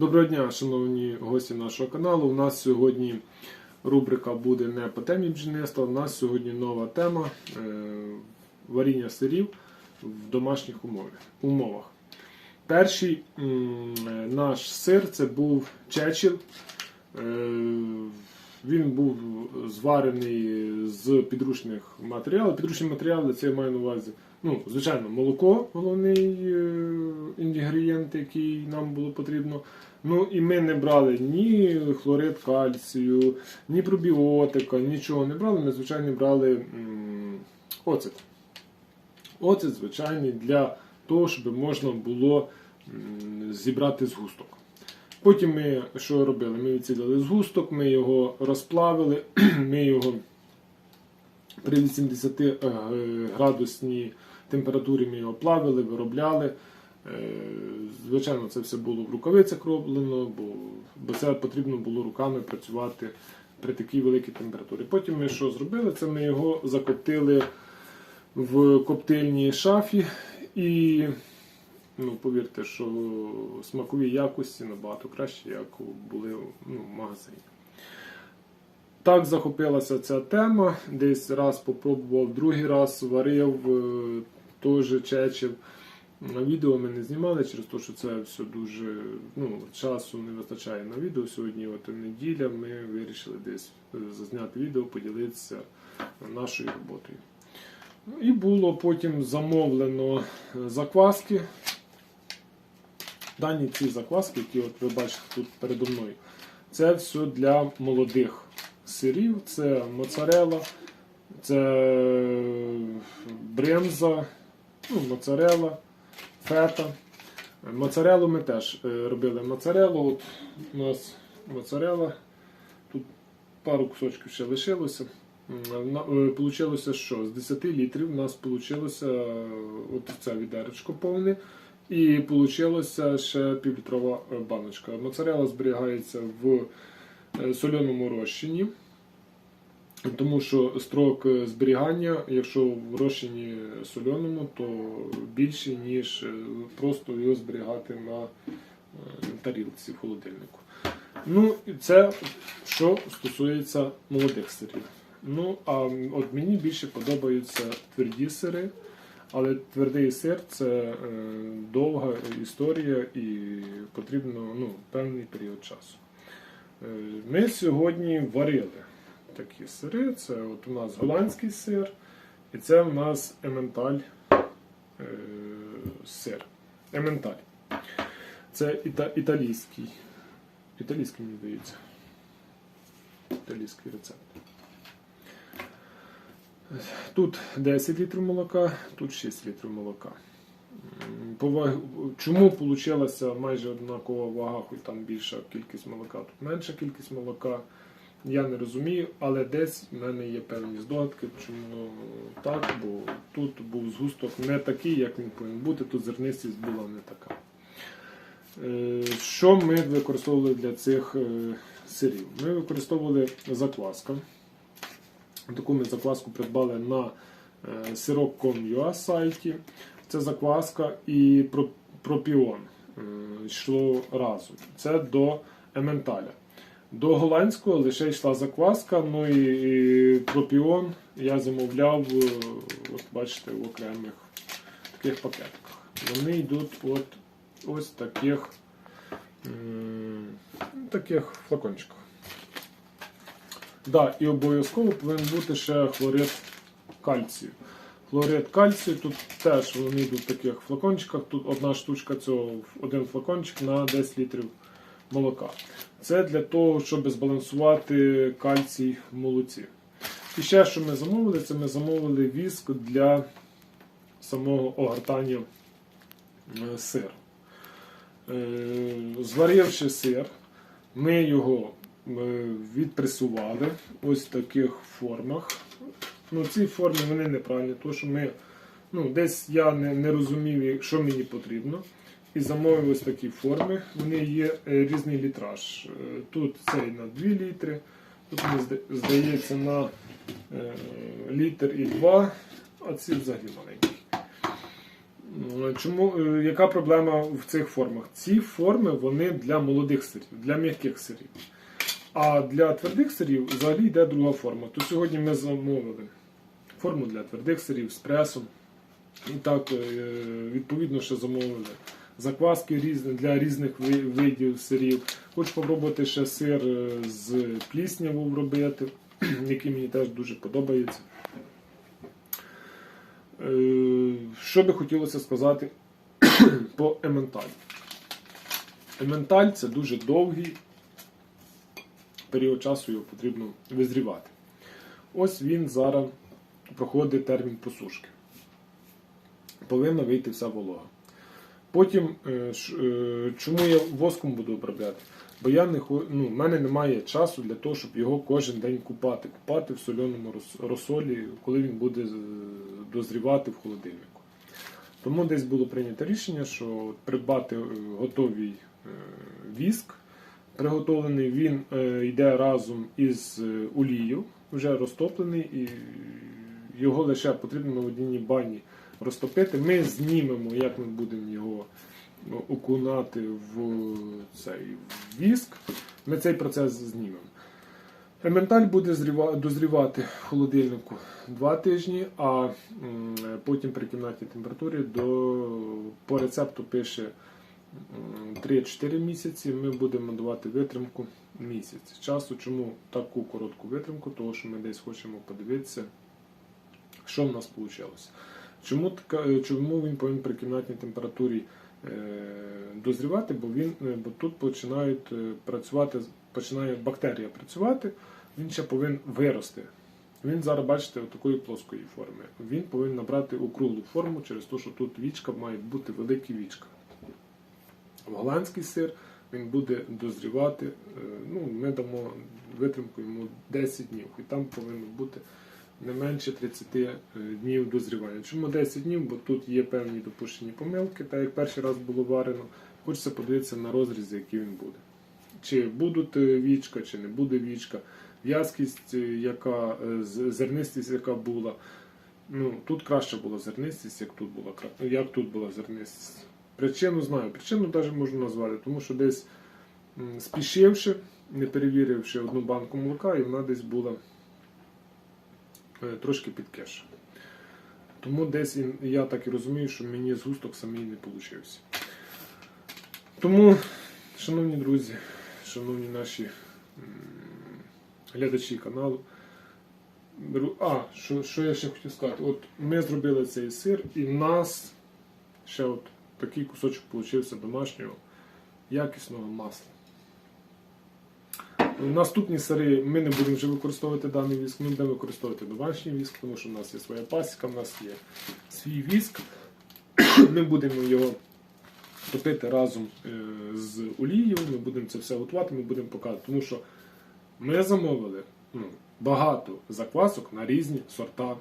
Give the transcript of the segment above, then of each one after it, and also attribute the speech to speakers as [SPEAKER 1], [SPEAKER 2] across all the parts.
[SPEAKER 1] Доброго дня, шановні гості нашого каналу. У нас сьогодні рубрика буде не по темі бджільництва. У нас сьогодні нова тема е, варіння сирів в домашніх умовах. Перший е, наш сир це був чечіл. Е, Він був зварений з підручних матеріалів. Підручні матеріали це я маю на увазі. Ну, звичайно, молоко головний е, інгредієнт, який нам було потрібно. Ну і ми не брали ні хлорид кальцію, ні пробіотика, нічого не брали. Ми, звичайно, брали оцет. Оцет звичайний для того, щоб можна було зібрати згусток. Потім ми що робили? Ми відцілили згусток, ми його розплавили, ми його при 80 е, градусній температурі ми його плавили, виробляли. Е, Звичайно, це все було в рукавицях роблено, бо, це потрібно було руками працювати при такій великій температурі. Потім ми що зробили? Це ми його закоптили в коптильній шафі і ну, повірте, що смакові якості набагато краще, як були ну, в магазині. Так захопилася ця тема. Десь раз попробував, другий раз варив е, теж чечив. Відео ми не знімали через те, що це все дуже ну, часу не вистачає на відео. Сьогодні от неділя ми вирішили десь е, зазняти відео, поділитися нашою роботою. І було потім замовлено закваски. Дані ці закваски, які от ви бачите тут передо мною, це все для молодих сирів, це моцарела, це бремза, ну, моцарела, фета. Моцарелу ми теж е, робили моцарелу. От у нас моцарела. Тут пару кусочків ще лишилося. Е, Получилося що? З 10 літрів у нас вийшло от це відеречко повне. І вийшло ще півлітрова е, баночка. Моцарела зберігається в е, соленому розчині. Тому що строк е, зберігання, якщо в розчині соленому, то більше, ніж е, просто його зберігати на тарілці в холодильнику. Ну, це що стосується молодих сирів. Ну, а от мені більше подобаються тверді сири, але твердий сир це довга історія і потрібно ну, певний період часу. Е, Ми сьогодні варили такі сири. Це от у нас голландський сир, і це у нас ементаль е, сир. Ементаль. Це іта- італійський. Італійський, мені здається. Італійський рецепт. Тут 10 літрів молока, тут 6 літрів молока. Чому вийшла майже однакова вага, хоч там більша кількість молока, тут менша кількість молока. Я не розумію, але десь в мене є певні здогадки, чому так, бо тут був згусток не такий, як він повинен бути, тут зернистість була не така. Е, Що ми використовували для цих е, сирів? Ми використовували закваска. Таку ми закваску придбали на е, сирок.com.ua сайті. Це закваска і пропіон е, йшло разом. Це до ементаля. До голландського лише йшла закваска, ну і, пропіон я замовляв, е, от бачите, в окремих таких пакетиках. Вони йдуть от ось таких, таких флакончиках. Да, і обов'язково повинен бути ще хлорид кальцію. Хлорид кальцію, тут теж вони йдуть в таких флакончиках. Тут одна штучка цього, один флакончик на 10 літрів молока. Це для того, щоб збалансувати кальцій в молоці. І ще, що ми замовили, це ми замовили віск для самого огортання е, сиру. Е, Зваривши сир, ми його е, відпресували ось в таких формах. Ну, ці форми вони неправильні, тому що ми, ну, десь я не, не розумів, що мені потрібно. І замовив ось такі форми. Вони є е, різний літраж. Е, Тут цей на 2 літри, тут мені здається на е, літр і 2, а ці взагалі маленькі. Чому, е, яка проблема в цих формах? Ці форми вони для молодих сирів, для м'яких сирів. А для твердих сирів взагалі йде друга форма. То сьогодні ми замовили форму для твердих сирів з пресом. І так, е, відповідно, ще замовили закваски для різних видів сирів. Хочу спробувати ще сир е, з плісняву робити, який мені теж дуже подобається. Е, Що би хотілося сказати по ементалю. Ементаль це дуже довгий період часу його потрібно визрівати. Ось він зараз проходить термін посушки. Повинна вийти вся волога. Потім, е, е, чому я воском буду обробляти? Бо я не ну, в мене немає часу для того, щоб його кожен день купати. Купати в соленому розсолі, коли він буде е, дозрівати в холодильнику. Тому десь було прийнято рішення, що придбати готовий віск. Приготовлений він йде разом із олією, вже розтоплений, і його лише потрібно на водяній бані розтопити. Ми знімемо, як ми будемо його ну, окунати в цей віск. Ми цей процес знімемо. Ементаль буде дозрівати в холодильнику 2 тижні, а потім при кімнатній температурі до, по рецепту пише 3-4 місяці. Ми будемо давати витримку місяць часу. Чому таку коротку витримку? Тому що ми десь хочемо подивитися, що в нас вийшло. Чому, така, чому він повинен при кімнатній температурі е, дозрівати? Бо, він, е, бо тут починають е, працювати, починає бактерія працювати, він ще повинен вирости. Він зараз, бачите, такої плоскої форми. Він повинен набрати округлу форму через те, що тут вічка має бути велика вічка. Голландський сир він буде дозрівати. Ну, ми дамо витримку йому 10 днів, і там повинно бути не менше 30 е, днів дозрівання. Чому 10 днів? Бо тут є певні допущені помилки, так як перший раз було варено. Хочеться подивитися на розріз, який він буде. Чи будуть е, вічка, чи не буде вічка, в'язкість, е, яка, зернистість, яка була. Ну, тут краще була зернистість, як тут була, як тут була зернистість. Причину знаю. Причину навіть можу назвати, тому що десь спішивши, не перевіривши одну банку молока, і вона десь була трошки під кеш. Тому десь я так і розумію, що мені згусток самий не вийшов. Тому, шановні друзі, шановні наші глядачі каналу. А, що, що я ще хотів сказати? От ми зробили цей сир, і в нас ще от такий кусочок получився домашнього якісного масла. Наступні сири ми не будемо вже використовувати даний віск, ми будемо використовувати домашній віск, тому що в нас є своя пасіка, в нас є свій віск. Ми будемо його топити разом е, з олією, ми будемо це все готувати, ми будемо показувати. Тому що ми замовили ну, багато заквасок на різні сорта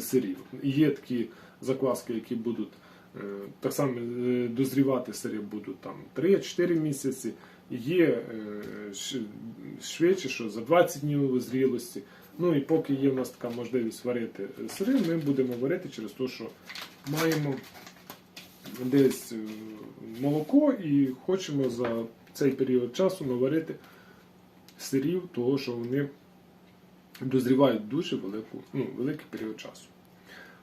[SPEAKER 1] сирів. Є такі закваски, які будуть е, так само е, дозрівати сири будуть там 3-4 місяці. Є е, швидше, що за 20 днів зрілості. Ну і поки є в нас така можливість варити сири, ми будемо варити через те, що маємо десь е, молоко і хочемо за цей період часу наварити сирів, того що вони дозрівають дуже велику, ну, великий період часу.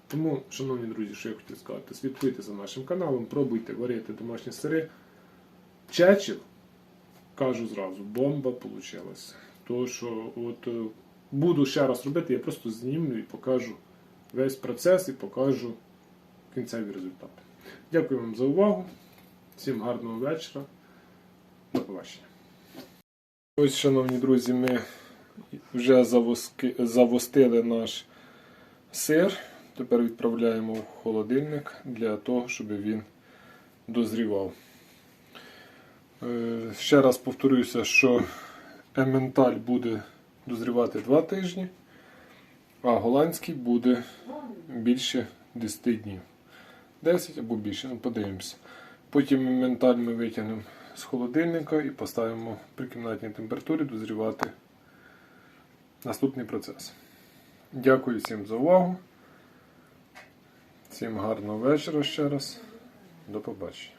[SPEAKER 1] Тому, шановні друзі, що я хотів сказати, слідкуйте за нашим каналом, пробуйте варити домашні сири. Чечів, кажу зразу, бомба вийшла. То, що от е, буду ще раз робити, я просто знімлю і покажу весь процес і покажу кінцеві результати. Дякую вам за увагу. Всім гарного вечора. До побачення. Ось, шановні друзі, ми вже завоски, завостили наш сир. Тепер відправляємо в холодильник для того, щоб він дозрівав. Е, Ще раз повторюся, що ементаль буде дозрівати 2 тижні, а голландський буде більше 10 днів. 10 або більше, ну подивимося. Потім ементаль ми витягнемо з холодильника і поставимо при кімнатній температурі дозрівати наступний процес. Дякую всім за увагу. Всім гарного вечора ще раз. До побачення.